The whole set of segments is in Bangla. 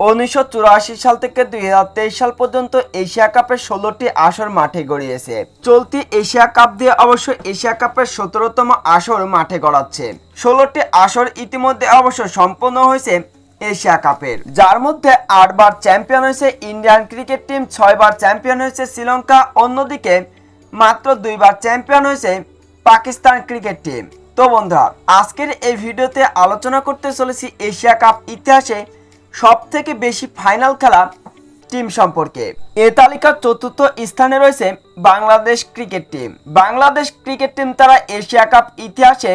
উনিশশো চুরাশি সাল থেকে দুই হাজার তেইশ সাল পর্যন্ত এশিয়া কাপের ষোলোটি আসর মাঠে গড়িয়েছে। চলতি এশিয়া কাপ দিয়ে অবশ্য এশিয়া কাপের সতেরোতম আসর মাঠে গড়াচ্ছে। ষোলোটি আসর ইতিমধ্যে অবশ্য সম্পন্ন হয়েছে এশিয়া কাপের। যার মধ্যে আটবার চ্যাম্পিয়ন হয়েছে ইন্ডিয়ান ক্রিকেট টিম, ছয়বার চ্যাম্পিয়ন হয়েছে শ্রীলঙ্কা, অন্যদিকে মাত্র দুইবার চ্যাম্পিয়ন হয়েছে পাকিস্তান ক্রিকেট টিম। তো বন্ধুরা, আজকের এই ভিডিওতে আলোচনা করতে চলেছি এশিয়া কাপ ইতিহাসে সব থেকে বেশি ফাইনাল খেলা টিম সম্পর্কে। এ তালিকার চতুর্থ স্থানে রয়েছে Bangladesh cricket team Bangladesh cricket team তারা এশিয়া কাপ ইতিহাসে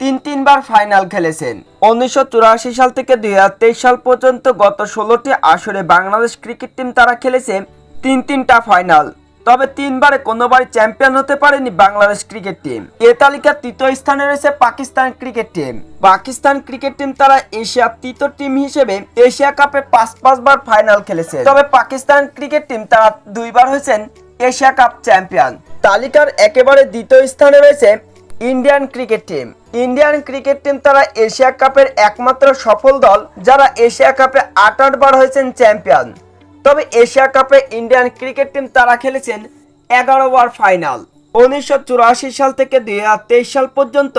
তিন তিনবার ফাইনাল খেলেছেন। উনিশশো চুরাশি সাল থেকে দুই হাজার তেইশ সাল পর্যন্ত গত ষোলোটি আসরে বাংলাদেশ ক্রিকেট টিম তারা খেলেছে তিন তিনটা ফাইনাল তবে তিনবারে কোনোবারই চ্যাম্পিয়ন হতে পারেনি বাংলাদেশ ক্রিকেট টিম। এ তালিকার তৃতীয় স্থানে রয়েছে Pakistan cricket team. Pakistan cricket team তারা এশিয়ার তৃতীয় টিম হিসেবে এশিয়া কাপে পাঁচ পাঁচবার ফাইনাল খেলেছে। তবে পাকিস্তান ক্রিকেট টিম তারা দুইবার হয়েছেন এশিয়া কাপ চ্যাম্পিয়ন। তালিকার একেবারে দ্বিতীয় স্থানে রয়েছে Indian cricket team. Indian cricket team তারা এশিয়া কাপের একমাত্র সফল দল, যারা এশিয়া কাপে আট আটবার হয়েছেন চ্যাম্পিয়ন। তবে এশিয়া কাপে ইন্ডিয়ান ক্রিকেট টিম তারা খেলেছেন এগারো বার ফাইনাল। উনিশশো চুরাশি সাল থেকে দুই সাল পর্যন্ত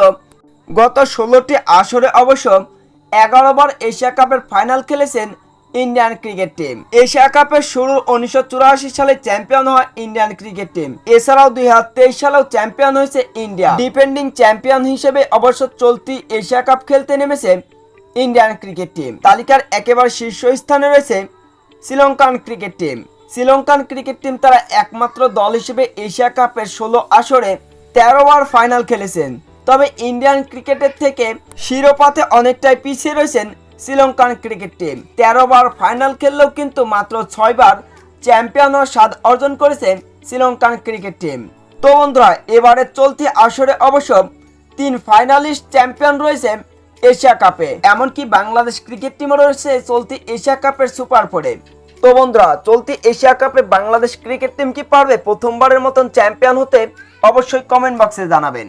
গত ষোলোটি আসরে অবশ্য এগারো বার এশিয়া কাপের ফাইনাল খেলেছেন ইন্ডিয়ান ক্রিকেট টিম। এশিয়া কাপের শুরু উনিশশো চুরাশি সালে চ্যাম্পিয়ন হয় ইন্ডিয়ান ক্রিকেট টিম। এছাড়াও দুই সালেও চ্যাম্পিয়ন হয়েছে ইন্ডিয়া। ডিপেন্ডিং চ্যাম্পিয়ন হিসেবে অবশ্য চলতি এশিয়া কাপ খেলতে নেমেছে ইন্ডিয়ান ক্রিকেট টিম। তালিকার একেবারে শীর্ষ স্থানে রয়েছে Sri Lankan cricket team. Sri Lankan cricket team তারা একমাত্র দল হিসেবে এশিয়া কাপের ষোলো আসরে তেরো বার ফাইনাল খেলেছেন। তবে ইন্ডিয়ান ক্রিকেটের থেকে শিরোপাতে অনেকটাই পিছিয়ে রয়েছেন শ্রীলঙ্কান ক্রিকেট টিম। তেরো বার ফাইনাল খেললেও কিন্তু মাত্র ছয়বার চ্যাম্পিয়ন হওয়ার স্বাদ অর্জন করেছেন শ্রীলঙ্কান ক্রিকেট টিম। তো বন্ধুরা এবারে চলতি আসরে অবশ্য তিন ফাইনালিস্ট চ্যাম্পিয়ন রয়েছে এশিয়া কাপে। এমনকি বাংলাদেশ ক্রিকেট টিমও রয়েছে চলতি এশিয়া কাপের সুপার ফোরে। তো বন্ধুরা, চলতি এশিয়া কাপে বাংলাদেশ ক্রিকেট টিম কি পারবে প্রথমবারের মতন চ্যাম্পিয়ন হতে অবশ্যই কমেন্ট বক্সে জানাবেন।